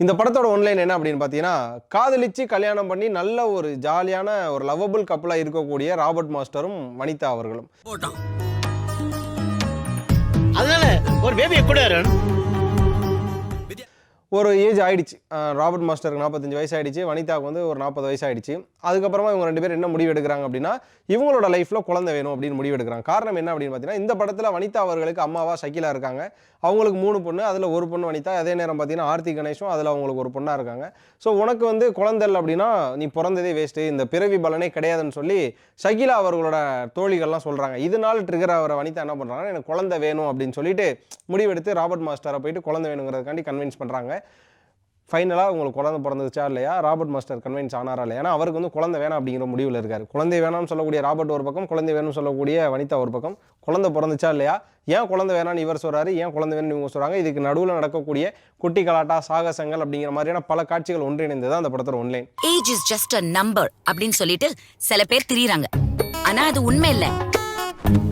இந்த படத்தோட ஒன்லைன் என்ன அப்படின்னு பார்த்தீங்கன்னா காதலிச்சு கல்யாணம் பண்ணி நல்ல ஒரு ஜாலியான ஒரு லவ்வபிள் கப்பலாக இருக்கக்கூடிய ராபர்ட் மாஸ்டரும் வனிதா அவர்களும். அதனால ஒரு பேபியை கூட ஒரு ஏஜ் ஆகிடுச்சு ராபர்ட் மாஸ்டருக்கு நாற்பத்தஞ்சு வயசு ஆகிடுச்சு வனிதாவுக்கு வந்து ஒரு நாற்பது வயசு ஆகிடுச்சு அதுக்கப்புறமா இவங்க ரெண்டு பேரும் என்ன முடிவு எடுக்கிறாங்க அப்படின்னா இவங்களோட லைஃப்பில் குழந்தை வேணும் அப்படின்னு முடிவு எடுக்கிறாங்க. காரணம் என்ன அப்படின்னு பார்த்தீங்கன்னா இந்த படத்தில் வனிதா அவர்களுக்கு அம்மாவா ஷக்கிலா இருக்காங்க. அவங்களுக்கு மூணு பொண்ணு அதில் ஒரு பொண்ணு வனிதா. அதே நேரம் பார்த்தீங்கன்னா ஆர்த்தி கணேஷும் அதில் அவங்களுக்கு ஒரு பொண்ணாக இருக்காங்க. ஸோ உனக்கு வந்து குழந்தை இல்லை அப்படின்னா நீ பிறந்ததே வேஸ்ட்டு இந்த பிறவி பலனே கிடையாதுன்னு சொல்லி ஷகிலா அவர்களோட தோழிகள்லாம் சொல்கிறாங்க இதனால் ட்ரிகர் ஆகிற வனிதா என்ன பண்ணுறாங்கன்னா எனக்கு குழந்தை வேணும் அப்படின்னு சொல்லிட்டு முடிவெடுத்து ராபர்ட் மாஸ்டரை போயிட்டு குழந்தை வேணுங்கிறதுக்காண்டி கன்வின்ஸ் பண்ணுறாங்க ஃபைனலாக உங்களுக்கு குழந்தை பிறந்துச்சா இல்லையா? ராபர்ட் மாஸ்டர் கன்வின்ஸ் ஆனாரா இல்லையா? ஏன்னா அவருக்கு வந்து குழந்தை வேணாம் அப்படிங்கிற முடிவில் இருக்கார். குழந்தை வேணாம்னு சொல்லக்கூடிய ராபர்ட் ஒரு பக்கம் குழந்தை வேணும்னு சொல்லக்கூடிய வனிதா ஒரு பக்கம். குழந்தை பிறந்துச்சா இல்லையா? ஏன் குழந்தை வேணாம்னு இவர் சொல்றாரு? ஏன் குழந்தை வேணும்னு இவங்க சொல்றாங்க? இதுக்கு நடுவில் நடக்கக்கூடிய குட்டி கலாட்டா சாகசங்கள் அப்படிங்கிற மாதிரியான பல காட்சிகள் ஒன்றிணைந்து தான் அந்த படத்தோட one line age is just a number அப்படின்னு சொல்லிட்டு சில பேர் திரியறாங்க. ஆனால் அது உண்மை இல்லை.